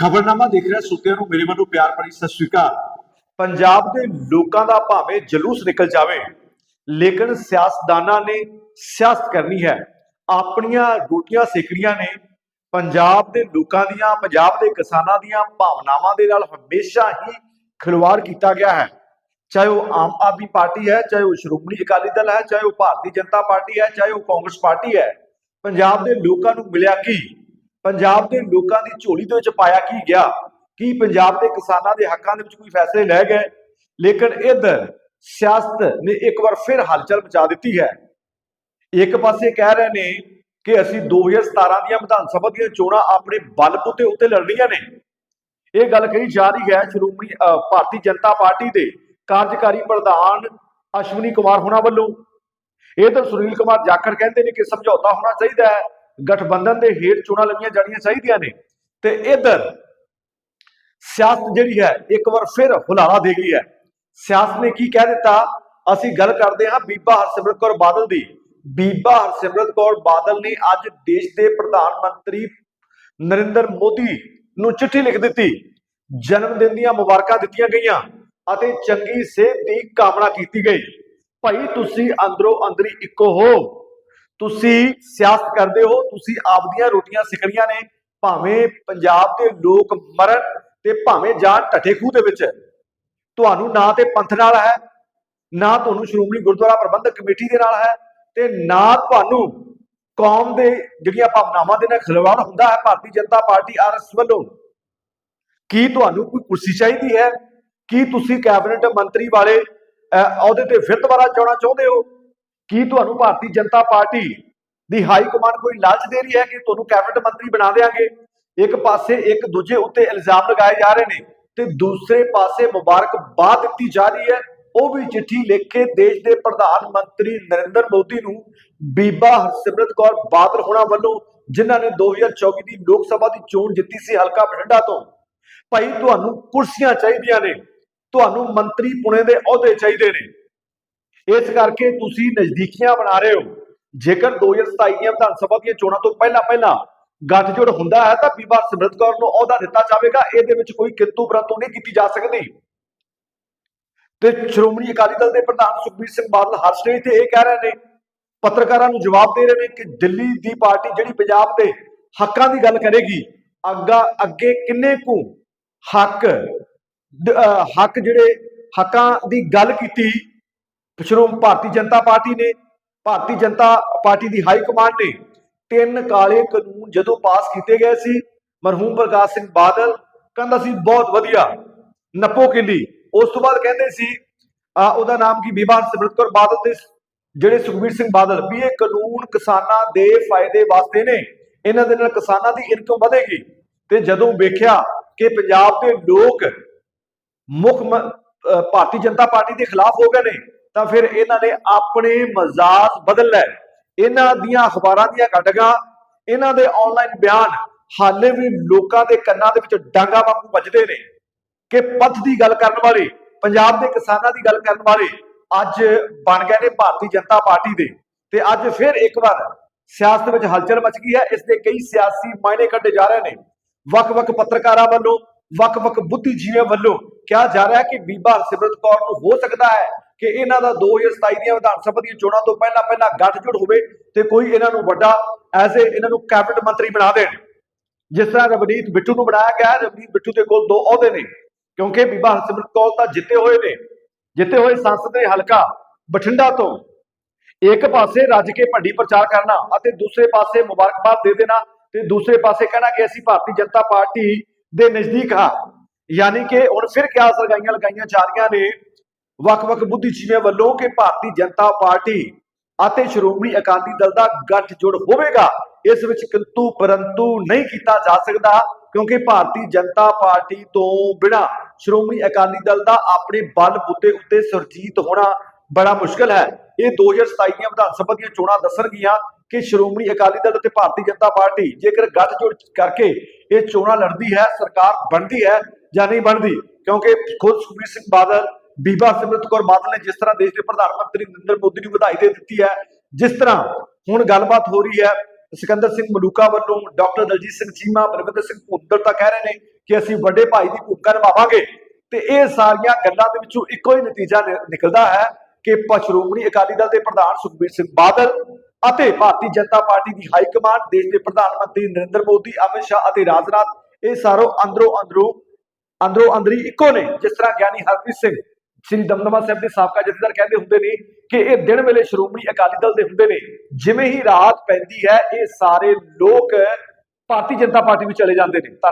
ਖਬਰਨਾਮਾ ਦੇਖ ਰਿਹਾ, ਸੁਤਿਆਂ ਨੂੰ ਮੇਰੇ ਵੱਲੋਂ ਪਿਆਰ ਭਰੀ ਸਤਿ ਸ਼੍ਰੀ ਅਕਾਲ। ਪੰਜਾਬ ਦੇ ਲੋਕਾਂ ਦਾ ਭਾਵੇਂ ਜਲੂਸ ਨਿਕਲ ਜਾਵੇ, ਲੇਕਿਨ ਸਿਆਸਤਦਾਨਾਂ ਨੇ ਸਿਆਸਤ ਕਰਨੀ ਹੈ। ਆਪਣੀਆਂ ਰੋਟੀਆਂ ਸੇਕਣੀਆਂ ਨੇ। ਪੰਜਾਬ ਦੇ ਲੋਕਾਂ ਦੀਆਂ, ਪੰਜਾਬ ਦੇ ਕਿਸਾਨਾਂ ਦੀਆਂ ਭਾਵਨਾਵਾਂ ਦੇ ਨਾਲ ਹਮੇਸ਼ਾ ਹੀ ਖਿਲਵਾੜ ਕੀਤਾ ਗਿਆ ਹੈ। ਚਾਹੇ ਉਹ ਆਮ ਆਦਮੀ ਪਾਰਟੀ ਹੈ, ਚਾਹੇ ਉਹ ਸ਼੍ਰੋਮਣੀ ਅਕਾਲੀ ਦਲ ਹੈ, ਚਾਹੇ ਉਹ ਭਾਰਤੀ ਜਨਤਾ ਪਾਰਟੀ ਹੈ, ਚਾਹੇ ਉਹ ਕਾਂਗਰਸ ਪਾਰਟੀ ਹੈ, ਪੰਜਾਬ ਦੇ ਲੋਕਾਂ ਨੂੰ ਮਿਲਿਆ ਕੀ? ਪੰਜਾਬ ਦੇ ਲੋਕਾਂ ਦੀ ਝੋਲੀ ਦੇ ਵਿੱਚ ਪਾਇਆ ਕੀ ਗਿਆ? ਕੀ ਪੰਜਾਬ ਦੇ ਕਿਸਾਨਾਂ ਦੇ ਹੱਕਾਂ ਦੇ ਵਿੱਚ ਕੋਈ ਫੈਸਲੇ ਲੈ ਗਏ? ਲੇਕਿਨ ਇਧਰ ਸਿਆਸਤ ਨੇ ਇੱਕ ਵਾਰ ਫਿਰ ਹਲਚਲ ਮਚਾ ਦਿੱਤੀ ਹੈ। ਇੱਕ ਪਾਸੇ ਕਹਿ ਰਹੇ ਨੇ ਕਿ ਅਸੀਂ 2017 ਦੀਆਂ ਵਿਧਾਨ ਸਭਾ ਦੀਆਂ ਚੋਣਾਂ ਆਪਣੇ ਬਲਬੂਤੇ ਉੱਤੇ ਲੜਨੀਆਂ ਨੇ। ਇਹ ਗੱਲ ਕਹੀ ਜਾ ਰਹੀ ਹੈ ਸ਼੍ਰੋਮਣੀ ਅਹ, ਭਾਰਤੀ ਜਨਤਾ ਪਾਰਟੀ ਦੇ ਕਾਰਜਕਾਰੀ ਪ੍ਰਧਾਨ ਅਸ਼ਵਨੀ ਕੁਮਾਰ ਹੋਣਾ ਵੱਲੋਂ। ਇਹ ਤਾਂ ਸੁਨੀਲ ਕੁਮਾਰ ਜਾਖੜ ਕਹਿੰਦੇ ਨੇ ਕਿ ਸਮਝੌਤਾ ਹੋਣਾ ਚਾਹੀਦਾ ਹੈ। ਗਠਬੰਧਨ ਦੇ ਹੇਠ ਚੋਣਾਂ ਲੰਮੀਆਂ ਜਾਣੀਆਂ ਚਾਹੀਦੀਆਂ ਨੇ। ਤੇ ਇਧਰ ਸਿਆਸਤ ਜਿਹੜੀ ਹੈ, ਇੱਕ ਵਾਰ ਫਿਰ ਹੁਲਾਰਾ ਦੇ ਗਈ ਹੈ। ਸਿਆਸਤ ਨੇ ਕੀ ਕਹਿ ਦਿੱਤਾ? ਅਸੀਂ ਗੱਲ ਕਰਦੇ ਹਾਂ ਬੀਬਾ ਹਰਸਿਮਰਤ ਕੌਰ ਬਾਦਲ ਦੀ। ਬੀਬਾ ਹਰਸਿਮਰਤ ਕੌਰ ਬਾਦਲ ਨੇ ਅੱਜ ਦੇਸ਼ ਦੇ ਪ੍ਰਧਾਨ ਮੰਤਰੀ ਨਰਿੰਦਰ ਮੋਦੀ ਨੂੰ ਚਿੱਠੀ ਲਿਖ ਦਿੱਤੀ। ਜਨਮ ਦਿਨ ਦੀਆਂ ਮੁਬਾਰਕਾਂ ਦਿੱਤੀਆਂ ਗਈਆਂ ਅਤੇ ਚੰਗੀ ਸਿਹਤ ਦੀ ਕਾਮਨਾ ਕੀਤੀ ਗਈ। ਭਾਈ, ਤੁਸੀਂ ਅੰਦਰੋਂ ਅੰਦਰੀ ਇੱਕੋ ਹੋ। ਤੁਸੀਂ ਸਿਆਸਤ ਕਰਦੇ ਹੋ ਤੁਸੀਂ ਆਪਦੀਆਂ ਰੋਟੀਆਂ ਸਿਕਣੀਆਂ ਨੇ ਭਾਵੇਂ ਪੰਜਾਬ ਦੇ ਲੋਕ ਮਰਨ ਤੇ ਭਾਵੇਂ ਜਾਣ ਢੱਠੇ ਖੂਹ ਦੇ ਵਿੱਚ। ਤੁਹਾਨੂੰ ਨਾ ਤੇ ਪੰਥ ਨਾਲ ਹੈ ਨਾ ਤੁਹਾਨੂੰ ਸ਼੍ਰੋਮਣੀ ਗੁਰਦੁਆਰਾ ਪ੍ਰਬੰਧਕ ਕਮੇਟੀ ਦੇ ਨਾਲ ਹੈ ਤੇ ਨਾ ਤੁਹਾਨੂੰ ਕੌਮ ਦੇ ਜਿਹੜੀਆਂ ਭਾਵਨਾਵਾਂ ਦੇ ਨਾਲ ਖਿਲਵਾੜ ਹੁੰਦਾ ਹੈ ਭਾਰਤੀ ਜਨਤਾ ਪਾਰਟੀ ਆਰਐਸ ਵੱਲੋਂ। ਕੀ ਤੁਹਾਨੂੰ ਕੋਈ ਕੁਰਸੀ ਚਾਹੀਦੀ ਹੈ? ਕੀ ਤੁਸੀਂ ਕੈਬਨਿਟ ਮੰਤਰੀ ਵਾਲੇ ਅਹ, ਅਹੁਦੇ ਤੇ ਫਿਰ ਦੁਬਾਰਾ ਚੋਣਾਂ ਚਾਹੁੰਦੇ ਹੋ? ਕੀ ਤੁਹਾਨੂੰ ਭਾਰਤੀ ਜਨਤਾ ਪਾਰਟੀ ਦੀ ਹਾਈ ਕਮਾਂਡ ਕੋਈ ਲਾਲਚ ਦੇ ਰਹੀ ਹੈ ਕਿ ਤੁਹਾਨੂੰ ਕੈਬਨਿਟ ਮੰਤਰੀ ਬਣਾ ਦੇਾਂਗੇ ਇੱਕ ਪਾਸੇ ਇੱਕ ਦੂਜੇ ਉੱਤੇ ਇਲਜ਼ਾਮ ਲਗਾਏ ਜਾ ਰਹੇ ਨੇ ਤੇ ਦੂਸਰੇ ਪਾਸੇ ਮੁਬਾਰਕਬਾਦ ਦਿੱਤੀ ਜਾ ਰਹੀ ਹੈ। ਉਹ ਵੀ ਚਿੱਠੀ ਲਿਖ ਕੇ ਦੇਸ਼ ਦੇ ਪ੍ਰਧਾਨ ਮੰਤਰੀ ਨਰਿੰਦਰ ਮੋਦੀ ਨੂੰ ਬੀਬਾ ਹਰਸਿਮਰਤ ਕੌਰ ਬਾਦਲ ਹੋਣਾ ਵੱਲੋਂ, ਜਿਨ੍ਹਾਂ ਨੇ 2024 ਦੀ ਲੋਕ ਸਭਾ ਦੀ ਚੋਣ ਜਿੱਤੀ ਸੀ ਹਲਕਾ ਬਠਿੰਡਾ ਤੋਂ। ਭਾਈ, ਤੁਹਾਨੂੰ ਕੁਰਸੀਆਂ ਚਾਹੀਦੀਆਂ ਨੇ, ਤੁਹਾਨੂੰ ਮੰਤਰੀ ਪੁਣੇ ਦੇ ਅਹੁਦੇ ਚਾਹੀਦੇ ਨੇ। ਇਸ ਕਰਕੇ ਤੁਸੀਂ ਨਜ਼ਦੀਕੀਆਂ ਬਣਾ ਰਹੇ ਹੋ। ਜੇਕਰ 2027 ਦੀਆਂ ਵਿਧਾਨ ਸਭਾ ਦੀਆਂ ਚੋਣਾਂ ਤੋਂ ਪਹਿਲਾਂ ਪਹਿਲਾਂ ਗੱਠਜੋੜ ਹੁੰਦਾ ਹੈ, ਤਾਂ ਬੀਬਾ ਸਿਮਰਤ ਕੌਰ ਨੂੰ ਅਹੁਦਾ ਦਿੱਤਾ ਜਾਵੇਗਾ। ਇਹਦੇ ਵਿੱਚ ਕੋਈ ਕਿੰਤੂ ਪਰੰਤੂ ਨਹੀਂ ਕੀਤੀ ਜਾ ਸਕਦੀ। ਤੇ ਸ਼੍ਰੋਮਣੀ ਅਕਾਲੀ ਦਲ ਦੇ ਪ੍ਰਧਾਨ ਸੁਖਬੀਰ ਸਿੰਘ ਬਾਦਲ ਹਰ ਸਟੇਜ ਤੇ ਇਹ ਕਹਿ ਰਹੇ ਨੇ, ਪੱਤਰਕਾਰਾਂ ਨੂੰ ਜਵਾਬ ਦੇ ਰਹੇ ਨੇ ਕਿ ਦਿੱਲੀ ਦੀ ਪਾਰਟੀ ਜਿਹੜੀ ਪੰਜਾਬ ਦੇ ਹੱਕਾਂ ਦੀ ਗੱਲ ਕਰੇਗੀ, ਅੱਗਾ ਅੱਗੇ ਕਿੰਨੇ ਕੁ ਹੱਕ ਹੱਕ ਜਿਹੜੇ ਹੱਕਾਂ ਦੀ ਗੱਲ ਕੀਤੀ ਸ਼੍ਰੋਮ ਭਾਰਤੀ ਜਨਤਾ ਪਾਰਟੀ ਨੇ, ਭਾਰਤੀ ਜਨਤਾ ਪਾਰਟੀ ਦੀ ਹਾਈ ਕਮਾਂਡ ਨੇ ਤਿੰਨ ਕਾਲੇ ਕਾਨੂੰਨ ਜਦੋਂ ਪਾਸ ਕੀਤੇ ਗਏ ਸੀ, ਮਰਹੂਮ ਪ੍ਰਕਾਸ਼ ਸਿੰਘ ਬਾਦਲ ਕਹਿੰਦਾ ਸੀ, ਬਹੁਤ ਵਧੀਆ, ਨੱਪੋ ਕਿੱਲੀ। ਉਸ ਤੋਂ ਬਾਅਦ ਕਹਿੰਦੇ ਸੀ ਉਹਦਾ ਨਾਮ ਕੀ? ਬੀਬਾ ਸਿਮਰਤ ਕੌਰ ਬਾਦਲ ਦੇ ਜਿਹੜੇ ਸੁਖਬੀਰ ਸਿੰਘ ਬਾਦਲ, ਵੀ ਇਹ ਕਾਨੂੰਨ ਕਿਸਾਨਾਂ ਦੇ ਫਾਇਦੇ ਵਾਸਤੇ ਨੇ, ਇਹਨਾਂ ਦੇ ਨਾਲ ਕਿਸਾਨਾਂ ਦੀ ਇਨਕਮ ਵਧੇਗੀ। ਤੇ ਜਦੋਂ ਵੇਖਿਆ ਕਿ ਪੰਜਾਬ ਦੇ ਲੋਕ ਮੁੱਖ ਭਾਰਤੀ ਜਨਤਾ ਪਾਰਟੀ ਦੇ ਖਿਲਾਫ ਹੋ ਗਏ ਨੇ ਤਾਂ ਫਿਰ ਇਹਨਾਂ ਨੇ ਆਪਣੇ ਮਜ਼ਾਜ ਬਦਲ ਲੈ ਇਹਨਾਂ ਦੀਆਂ ਅਖਬਾਰਾਂ ਦੀਆਂ ਘਟਗਾ ਇਹਨਾਂ ਦੇ ਆਨਲਾਈਨ ਬਿਆਨ ਹਾਲੇ ਵੀ ਲੋਕਾਂ ਦੇ ਕੰਨਾਂ ਦੇ ਵਿੱਚ ਡਾਂਗਾ ਵਾਂਗੂ ਵੱਜਦੇ ਨੇ ਕਿ ਪੰਥ ਦੀ ਗੱਲ ਕਰਨ ਵਾਲੇ, ਪੰਜਾਬ ਦੇ ਕਿਸਾਨਾਂ ਦੀ ਗੱਲ ਕਰਨ ਵਾਲੇ ਅੱਜ ਬਣ ਗਏ ਨੇ ਭਾਰਤੀ ਜਨਤਾ ਪਾਰਟੀ ਦੇ। ਤੇ ਅੱਜ ਫਿਰ ਇੱਕ ਵਾਰ ਸਿਆਸਤ ਵਿੱਚ ਹਲਚਲ ਮਚ ਗਈ ਹੈ। ਇਸ ਦੇ ਕਈ ਸਿਆਸੀ ਮਾਇਨੇ ਕੱਢੇ ਜਾ ਰਹੇ ਨੇ। ਵੱਖ-ਵੱਖ ਪੱਤਰਕਾਰਾਂ ਵੱਲੋਂ, ਵੱਖ-ਵੱਖ ਬੁੱਧੀਜੀਵੀਆਂ ਵੱਲੋਂ ਕਿਹਾ ਜਾ ਰਿਹਾ ਹੈ ਕਿ ਬੀਬਾ ਸਿਮਰਤ ਕੌਰ ਨੂੰ ਹੋ ਸਕਦਾ ਹੈ ਕਿ ਇਹਨਾਂ ਦਾ 2027 ਦੀਆਂ ਵਿਧਾਨ ਸਭਾ ਦੀਆਂ ਚੋਣਾਂ ਤੋਂ ਪਹਿਲਾਂ ਪਹਿਲਾਂ ਗੱਠਜੋੜ ਹੋਵੇ ਤੇ ਕੋਈ ਇਹਨਾਂ ਨੂੰ ਵੱਡਾ ਐਜ਼ ਏ ਇਹਨਾਂ ਨੂੰ ਕੈਬਨਿਟ ਮੰਤਰੀ ਬਣਾ ਦੇਣ। ਜਿਸ ਤਰ੍ਹਾਂ ਰਵਨੀਤ ਬਿੱਟੂ ਨੂੰ ਬਣਾਇਆ ਗਿਆ, ਰਵਨੀਤ ਬਿੱਟੂ ਦੇ ਕੋਲ ਦੋ ਅਹੁਦੇ ਨੇ, ਕਿਉਂਕਿ ਬੀਬਾ ਹਰਸਿਮਰਤ ਕੌਰ ਤਾਂ ਜਿੱਤੇ ਹੋਏ ਨੇ, ਜਿੱਤੇ ਹੋਏ ਸੰਸਦ ਦੇ ਹਲਕਾ ਬਠਿੰਡਾ ਤੋਂ। ਇੱਕ ਪਾਸੇ ਰੱਜ ਕੇ ਭੰਡੀ ਪ੍ਰਚਾਰ ਕਰਨਾ ਅਤੇ ਦੂਸਰੇ ਪਾਸੇ ਮੁਬਾਰਕਬਾਦ ਦੇ ਦੇਣਾ ਤੇ ਦੂਸਰੇ ਪਾਸੇ ਕਹਿਣਾ ਕਿ ਅਸੀਂ ਭਾਰਤੀ ਜਨਤਾ ਪਾਰਟੀ ਦੇ ਨਜ਼ਦੀਕ ਹਾਂ। ਯਾਨੀ ਕਿ ਹੁਣ ਫਿਰ ਕਿਆ ਸਰਗਾਈਆਂ ਲਗਾਈਆਂ ਜਾ ਰਹੀਆਂ ਨੇ ਵੱਖ-ਵੱਖ ਬੁੱਧੀਜੀਵੀਆਂ ਵੱਲੋਂ ਕਿ ਭਾਰਤੀ ਜਨਤਾ ਪਾਰਟੀ ਅਤੇ ਸ਼੍ਰੋਮਣੀ ਅਕਾਲੀ ਦਲ ਦਾ ਗੱਠਜੋੜ ਹੋਵੇਗਾ, ਇਸ ਵਿੱਚ ਕਿੰਤੂ ਪਰੰਤੂ ਨਹੀਂ ਕੀਤਾ ਜਾ ਸਕਦਾ, ਕਿਉਂਕਿ ਭਾਰਤੀ ਜਨਤਾ ਪਾਰਟੀ ਤੋਂ ਬਿਨਾ ਸ਼੍ਰੋਮਣੀ ਅਕਾਲੀ ਦਲ ਦਾ ਆਪਣੇ ਬਲ ਬੁੱਤੇ ਉੱਤੇ ਸੁਰਜੀਤ ਹੋਣਾ ਬੜਾ ਮੁਸ਼ਕਲ ਹੈ। ਇਹ 2027 ਦੀਆਂ ਵਿਧਾਨ ਸਭਾ ਦੀਆਂ ਚੋਣਾਂ ਦੱਸਣਗੀਆਂ ਕਿ ਸ਼੍ਰੋਮਣੀ ਅਕਾਲੀ ਦਲ ਅਤੇ ਭਾਰਤੀ ਜਨਤਾ ਪਾਰਟੀ ਜੇਕਰ ਗੱਠਜੋੜ ਕਰਕੇ ਇਹ ਚੋਣਾਂ ਲੜਦੀ ਹੈ, ਸਰਕਾਰ ਬਣਦੀ ਹੈ ਜਾਂ ਨਹੀਂ ਬਣਦੀ, ਕਿਉਂਕਿ ਖੁਦ ਸੁਖਬੀਰ ਸਿੰਘ ਬਾਦਲ ਬੀਬਾ ਸਿਮਰਤ ਕੌਰ ਬਾਦਲ ਨੇ ਜਿਸ ਤਰ੍ਹਾਂ ਦੇਸ਼ ਦੇ ਪ੍ਰਧਾਨ ਮੰਤਰੀ ਨਰਿੰਦਰ ਮੋਦੀ ਨੂੰ ਵਧਾਈ ਦੇ ਦਿੱਤੀ ਹੈ, ਜਿਸ ਤਰ੍ਹਾਂ ਹੁਣ ਗੱਲਬਾਤ ਹੋ ਰਹੀ ਹੈ, ਸਿਕੰਦਰ ਸਿੰਘ ਮਲੂਕਾ ਵੱਲੋਂ ਡਾਕਟਰ ਦਲਜੀਤ ਸਿੰਘ ਚੀਮਾ, ਬਲਵਿੰਦਰ ਸਿੰਘ ਭੁੱਦਰ ਤਾਂ ਕਹਿ ਰਹੇ ਨੇ ਕਿ ਅਸੀਂ ਵੱਡੇ ਭਾਈ ਦੀ ਭੂਮਿਕਾ ਨਿਭਾਵਾਂਗੇ। ਤੇ ਇਹ ਸਾਰੀਆਂ ਗੱਲਾਂ ਦੇ ਵਿੱਚੋਂ ਇੱਕੋ ਹੀ ਨਤੀਜਾ ਨਿਕਲਦਾ ਹੈ ਕਿ ਸ਼੍ਰੋਮਣੀ ਅਕਾਲੀ ਦਲ ਦੇ ਪ੍ਰਧਾਨ ਸੁਖਬੀਰ ਸਿੰਘ ਬਾਦਲ ਅਤੇ ਭਾਰਤੀ ਜਨਤਾ ਪਾਰਟੀ ਦੀ ਹਾਈ ਕਮਾਂਡ, ਦੇਸ਼ ਦੇ ਪ੍ਰਧਾਨ ਮੰਤਰੀ ਨਰਿੰਦਰ ਮੋਦੀ, ਅਮਿਤ ਸ਼ਾਹ ਅਤੇ ਰਾਜਨਾਥ ਇਹ ਸਾਰੋ ਅੰਦਰੋਂ ਅੰਦਰੋਂ ਅੰਦਰੋਂ ਅੰਦਰੀ ਇੱਕੋ ਨੇ, ਜਿਸ ਤਰ੍ਹਾਂ ਗਿਆਨੀ ਹਰਪ੍ਰੀਤ ਸਿੰਘ ਸ੍ਰੀ ਦਮਦਮਾ ਸਾਹਿਬ ਦੇ ਸਾਬਕਾ ਜਥੇਦਾਰ ਕਹਿੰਦੇ ਹੁੰਦੇ ਨੇ ਕਿ ਇਹ ਦਿਨ ਵੇਲੇ ਸ਼੍ਰੋਮਣੀ ਅਕਾਲੀ ਦਲ ਦੇ ਹੁੰਦੇ ਨੇ। ਜਿਵੇਂ ਹੀ ਰਾਤ ਪੈਂਦੀ ਹੈ, ਇਹ ਸਾਰੇ ਲੋਕ ਭਾਰਤੀ ਜਨਤਾ ਪਾਰਟੀ ਵਿੱਚ ਚਲੇ ਜਾਂਦੇ ਨੇ। ਤਾਂ